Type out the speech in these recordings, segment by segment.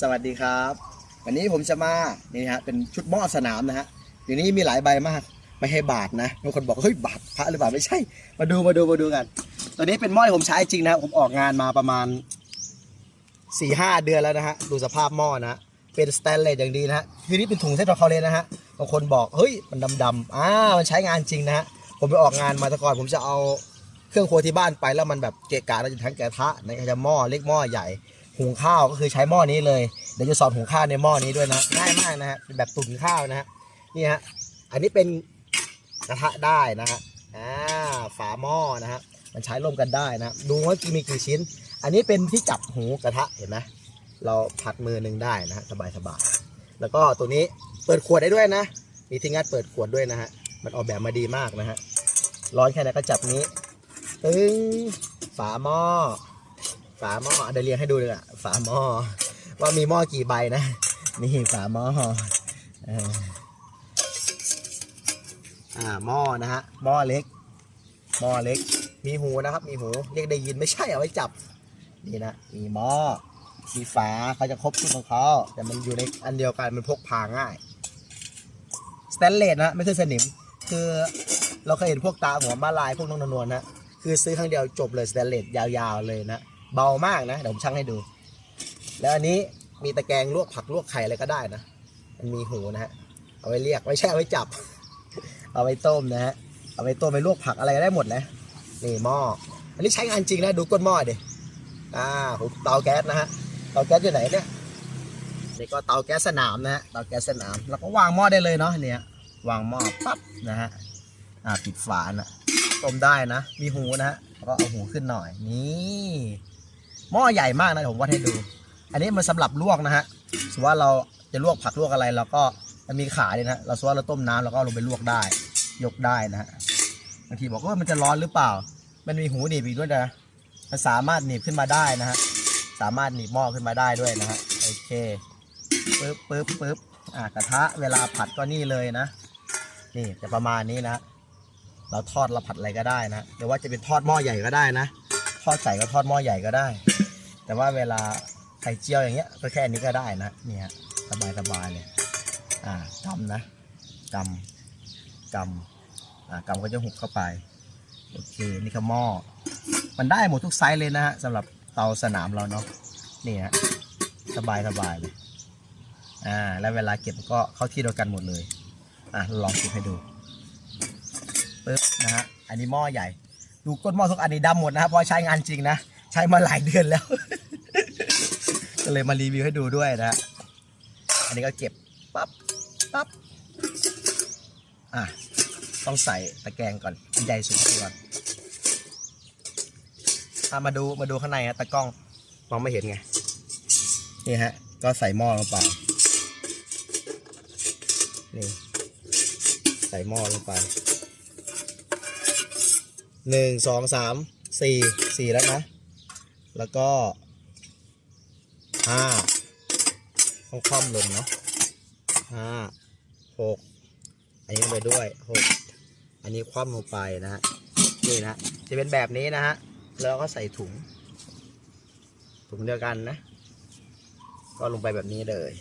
สวัสดีครับ วันนี้ผมจะมานี่ฮะเป็นชุดหม้อสนามนะฮะเดี๋ยวนี้มีหลายใบมากไม่ให้บาทนะบางคนบอกเฮ้ยบาทพระหรือเปล่าไม่ใช่ มาดูมาดูมาดูกัน ตัวนี้เป็นหม้อที่ผมใช้จริงนะผมออกงานมาประมาณ4ี่ห้าเดือนแล้วนะฮะดูสภาพหม้อนะเป็นสแตนเลสอย่างดีนะฮะคือนี่เป็นถุงเส้นทองเขาเลยนะฮะบางคนบอกเฮ้ยมันดำๆอ่ามันใช้งานจริงนะฮะผมไปออกงานมาแต่ก่อนผมจะเอาเครื่องครัวที่บ้านไปแล้วมันแบบเกะกะแล้วจะทั้งกระทะในกระจะหม้อเล็กหม้อใหญ่ หุงข้าวก็คือใช้หม้อนี้เลยเดี๋ยวจะสอนหุงข้าวในหม้อนี้ด้วยนะง่ายมากนะฮะเป็นแบบตุ๋นข้าวนะฮะนี่ฮะอันนี้เป็นกระทะได้นะฮะอ่าฝาหม้อนะฮะมันใช้ร่วมกันได้นะดูว่ามีกี่ชิ้น อันนี้เป็นที่จับหูกระทะเห็นไหมเราผัดมือหนึ่งได้นะฮะสบายสบายๆแล้วก็ตัวนี้เปิดขวดได้ด้วยนะ มีที่งัดเปิดขวดด้วยนะฮะมันออกแบบมาดีมากนะฮะร้อนแค่ไหนก็จับนี้ตึงฝาหม้อ ฝาหม้อเดี๋ยวเรียงให้ดูเลยอะฝาหม้อว่ามีหม้อกี่ใบนะ นี่ฝาหม้ออ่าหม้อนะฮะหม้อเล็กหม้อเล็ก มีหูนะครับ มีหูเรียกได้ยินไม่ใช่เอาไว้จับ นี่นะมีหม้อมีฝาเขาจะครบชุดของเขาแต่มันอยู่ในอันเดียวกันมันพกพาง่ายสแตนเลสนะไม่ใช่สนิม คือเราเคยเห็นพวกตาหัวมาลายพวกน้องนวลๆนะคือซื้อครั้งเดียวจบเลยสแตนเลสยาวๆเลยนะ เบามากนะเดี๋ยวผมชั่งให้ดู แล้วอันนี้มีตะแกรงลวกผักลวกไข่อะไรก็ได้นะ มันมีหูนะฮะ เอาไว้เรียกไม่ใช่เอาไว้จับ เอาไว้ต้มนะฮะ เอาไว้ต้มไปลวกผักอะไรได้หมดนะ นี่หม้อ อันนี้ใช้งานจริงนะดูก้นหม้อดิ อ่าเตาแก๊สนะฮะ เตาแก๊สอยู่ไหนเนี่ยนี่ก็เตาแก๊สสนามนะฮะ เตาแก๊สสนาม แล้วก็วางหม้อได้เลยเนาะเนี่ย วางหม้อปั๊บนะฮะ อ่าปิดฝานะต้มได้นะ มีหูนะฮะแล้วก็เอาหูขึ้นหน่อย นี่ หม้อใหญ่มากนะผมวัดให้ดู อันนี้มันสำหรับลวกนะฮะสมมติว่าเราจะลวกผักลวกอะไรเราก็มันมีขาเลยนะเราสมมติว่าเราต้มน้ำเราก็ลงไปลวกได้ ยกได้นะฮะบางทีบอกว่ามันจะร้อนหรือเปล่า มันมีหูหนีบอีกด้วยนะมันสามารถหนีบขึ้นมาได้นะฮะสามารถหนีบหม้อขึ้นมาได้ด้วยนะฮะโอเคปึ๊บปึ๊บปึ๊บอ่ากระทะเวลาผัดก็นี่เลยนะ นี่จะประมาณนี้นะเราทอดเราผัดอะไรก็ได้นะหรือว่าจะเป็นทอดหม้อใหญ่ก็ได้นะ ทอดใส่ก็ทอดหม้อใหญ่ก็ได้ แต่ว่าเวลาไข่เจียวอย่างเงี้ยก็แค่นี้ก็ได้นะนี่ฮะสบายสบายเลยอ่ากำนะกำกำอ่ากำก็จะหุบเข้าไปโอเคนี่ก็หม้อมันได้หมดทุกไซส์เลยนะฮะสำหรับเตาสนามเราเนาะนี่ฮะสบายสบายเลยอ่าแล้วเวลาเก็บก็เข้าที่เดียวกันหมดเลยอะลองเก็บให้ดูปึ๊บนะฮะอันนี้หม้อใหญ่ ดูก้นหม้อทุกอันนี้ดำหมดนะครับเพราะใช้งานจริงนะ ใช้มาหลายเดือนแล้ว ก็เลยมารีวิวให้ดูด้วยนะฮะอันนี้ก็เก็บปั๊บปั๊บอะต้องใส่ตะแกรงก่อนอันใหญ่สุดก่อนถ้ามาดูมาดูข้างในฮะตะกล้องมองไม่เห็นไงนี่ฮะ ก็ใส่หม้อลงไปนี่ใส่หม้อลงไปหนึ่งสองสามสี่สี่แล้วนะ แล้วก็ห้าต้องคว่ำลงเนาะห้าหกอันนี้ไปด้วยหกอันนี้คว่ำลงไปนะฮะนี่นะจะเป็นแบบนี้นะฮะแล้วก็ใส่ถุงถุงเดียวกันนะ ก็ลงไปแบบนี้เลย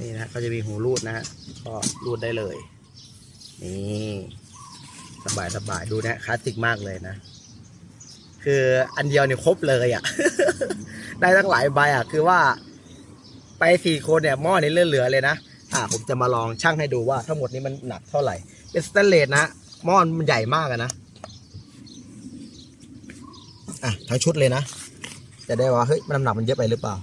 นี่นะก็จะมีหูรูดนะฮะก็รูดได้เลย นี่สบายสบายดูนะคลาสสิกมากเลยนะ คืออันเดียวเนี่ยครบเลยอะ่ะ ได้ทั้งหลายใบอะ่ะ คือว่า ไปสี่คนเนี่ยหม้อนี้เหลือๆเลยนะอ่าผมจะมาลองชั่งให้ดูว่า ทั้งหมดนี้มันหนักเท่าไหร่เป็นสแตนเลสนะหม้อมันใหญ่มากอะนะอะทั้งชุดเลยนะ จะได้ว่าเฮ้ยมันน้ำหนักมันเยอะไปหรือเปล่า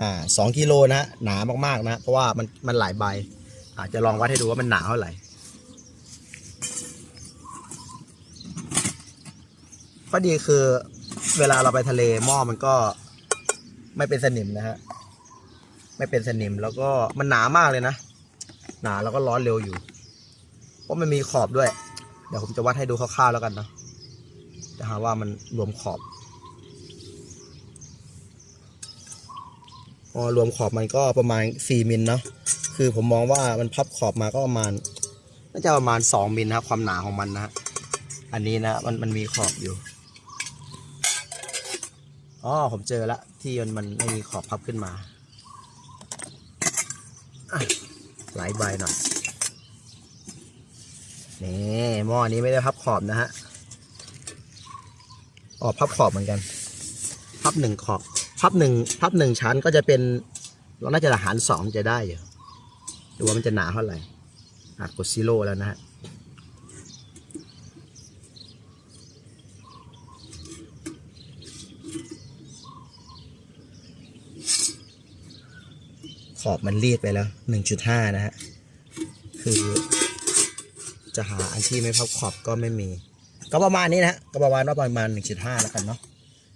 อ่าสองกิโลนะหนามากๆนะ เพราะว่ามันมันหลายใบ อาจจะลองวัดให้ดูว่ามันหนาเท่าไหร่ข้อดีคือเวลาเราไปทะเลหม้อมันก็ไม่เป็นสนิมนะฮะไม่เป็นสนิมแล้วก็มันหนามากเลยนะ หนาแล้วก็ร้อนเร็วอยู่ เพราะมันมีขอบด้วย เดี๋ยวผมจะวัดให้ดูคร่าวๆแล้วกันนะจะหาว่ามันรวมขอบ อรวมขอบมันก็ประมาณ 4มิลเนาะคือผมมองว่ามันพับขอบมาก็ประมาณน่าจะประมาณ 2มิลนะความหนาของมันนะอันนี้นะมันมันมีขอบอยู่อ๋อผมเจอละที่มันมันไม่มีขอบพับขึ้นมาหลายใบหน่อยนี่หม้อนี้ไม่ได้พับขอบนะฮะออกพับขอบเหมือนกัน พับหนึ่งขอบ พับหนึ่งพับหนึ่งชั้นก็จะเป็นเราน่าจะหารสองจะได้อยู่ดูว่ามันจะหนาเท่าไหร่อะกดซีโร่แล้วนะฮะขอบมันรีดไปแล้ว 1.5 นะฮะ คือจะหาอันที่ไม่พับขอบก็ไม่มี ก็ประมาณนี้นะฮะ ก็ประมาณว่าประมาณ 1.5 แล้วกันเนาะ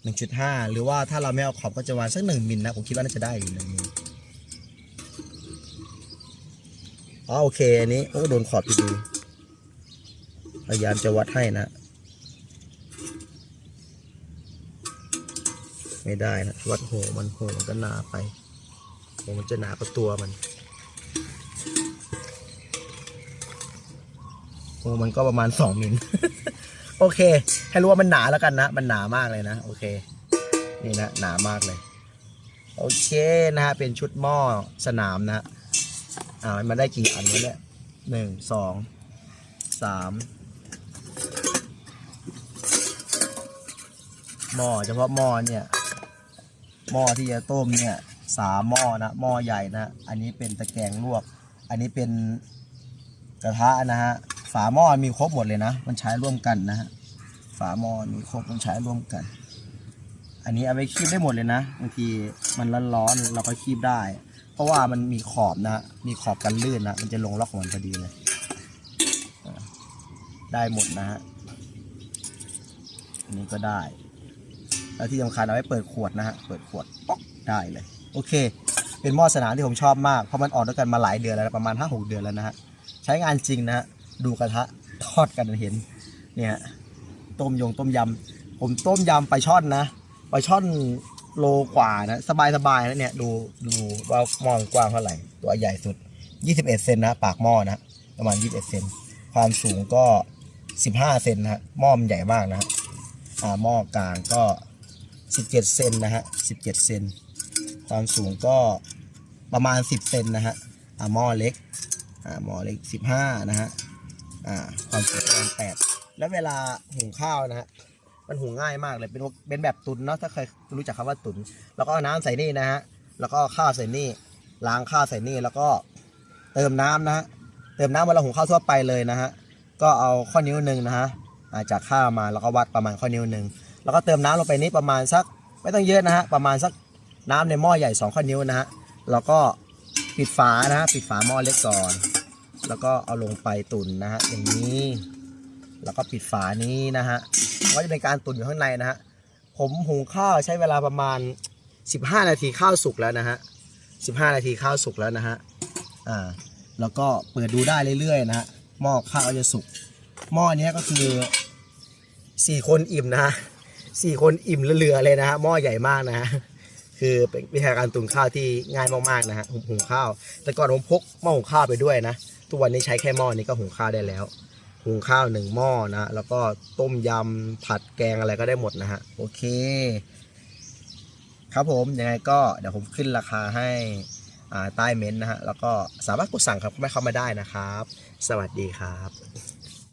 1.5 หรือว่าถ้าเราไม่เอาขอบก็จะประมาณสัก1มิลนะผมคิดว่าน่าจะได้อยู่หนึ่งมิลอ๋อโอเคอันนี้โอ้โดนขอบดีพยายามจะวัดให้นะ ไม่ได้นะ วัดโหมันโหมันก็หนาไปโหมันจะหนากว่าตัวมันโอ้มันก็ประมาณสองมิล โอเค ให้รู้ว่ามันหนาแล้วกันนะ มันหนามากเลยนะ โอเค นี่นะ หนามากเลย โอเคนะฮะ เป็นชุดหม้อสนามนะฮะอ่ามันได้กี่อันวะเนี่ยหนึ่ง สอง สาม หม้อเฉพาะหม้อเนี่ย หม้อที่จะต้มเนี่ยสามหม้อนะ หม้อใหญ่นะ อันนี้เป็นตะแกรงลวก อันนี้เป็นกระทะนะฮะ ฝาหม้อมีครบหมดเลยนะ มันใช้ร่วมกันนะฮะฝาหม้อมีครบมันใช้ร่วมกัน อันนี้เอาไปคีบได้หมดเลยนะบางทีมันร้อนๆเราก็คีบได้ เพราะว่ามันมีขอบนะ มีขอบกันลื่นนะมันจะลงล็อกของมันพอดีเลยได้หมดนะฮะอันนี้ก็ได้ แล้วที่สำคัญเอาไว้เปิดขวดนะฮะเปิดขวดป๊อกได้เลย โอเค เป็นหม้อสนามที่ผมชอบมากเพราะมันออกด้วยกันมาหลายเดือนแล้วประมาณ5 6เดือนแล้วนะฮะใช้งานจริงนะฮะ ดูกระทะทอดกันเห็น เนี่ยต้มยงต้มยำผมต้มยำปลาช่อนนะปลาช่อนโลกว่านะสบายสบายนะเนี่ยดูดูว่าหม้อกว้างเท่าไหร่ตัวใหญ่สุด 21 เซนนะปากหม้อนะประมาณ 21 เซนความสูงก็ 15 เซนนะฮะหม้อมันใหญ่มากนะฮะอ่าหม้อกลางก็ 17 เซนนะฮะ 17 เซนความสูงก็ประมาณ 10 เซนนะฮะอ่าหม้อเล็กอ่าหม้อเล็ก 15 นะฮะ อ่าความสูงประมาณ8แล้วเวลาหุงข้าวนะฮะมันหุงง่ายมากเลยเป็นเป็นแบบตุนเนาะถ้าเคยรู้จักคำว่าตุน แล้วก็เอาน้ำใส่นี่นะฮะแล้วก็ข้าวใส่นี่ล้างข้าวใส่นี่แล้วก็เติมน้ำนะฮะเติมน้ำเวลาหุงข้าวทั่วไปเลยนะฮะก็เอาข้อนิ้วหนึ่งนะฮะจากข้าวมาแล้วก็วัดประมาณข้อนิ้วหนึ่งแล้วก็เติมน้ำลงไปนี่ประมาณสักไม่ต้องเยอะนะฮะประมาณสักน้ำในหม้อใหญ่ 2 ข้อนิ้วนะฮะแล้วก็ปิดฝานะฮะปิดฝาหม้อเล็กก่อน แล้วก็เอาลงไปตุ๋นนะฮะอย่างนี้ แล้วก็ปิดฝานี้นะฮะก็จะเป็นการตุ๋นอยู่ข้างในนะฮะผมหุงข้าวใช้เวลาประมาณ 15 นาทีข้าวสุกแล้วนะฮะ15 นาทีข้าวสุกแล้วนะฮะอ่าแล้วก็เปิดดูได้เรื่อยๆนะฮะหม้อข้าวจะสุกหม้อเนี้ยก็คือสี่คนอิ่มนะฮะสี่คนอิ่มเหลือเลยนะฮะหม้อใหญ่มากนะฮะ คือเป็นวิธีการตุนข้าวที่ง่ายมากๆนะฮะหุงหุงข้าว แต่ก่อนผมพกหม้อหุงข้าวไปด้วยนะ ทุกวันนี้ใช้แค่หม้อนี้ก็หุงข้าวได้แล้ว หุงข้าวหนึ่งหม้อนะ แล้วก็ต้มยำผัดแกงอะไรก็ได้หมดนะฮะ โอเค ครับผม ยังไงก็เดี๋ยวผมขึ้นราคาให้ใต้เม้นต์นะฮะ แล้วก็สามารถกดสั่งครับไม่เข้ามาได้นะครับ สวัสดีครับ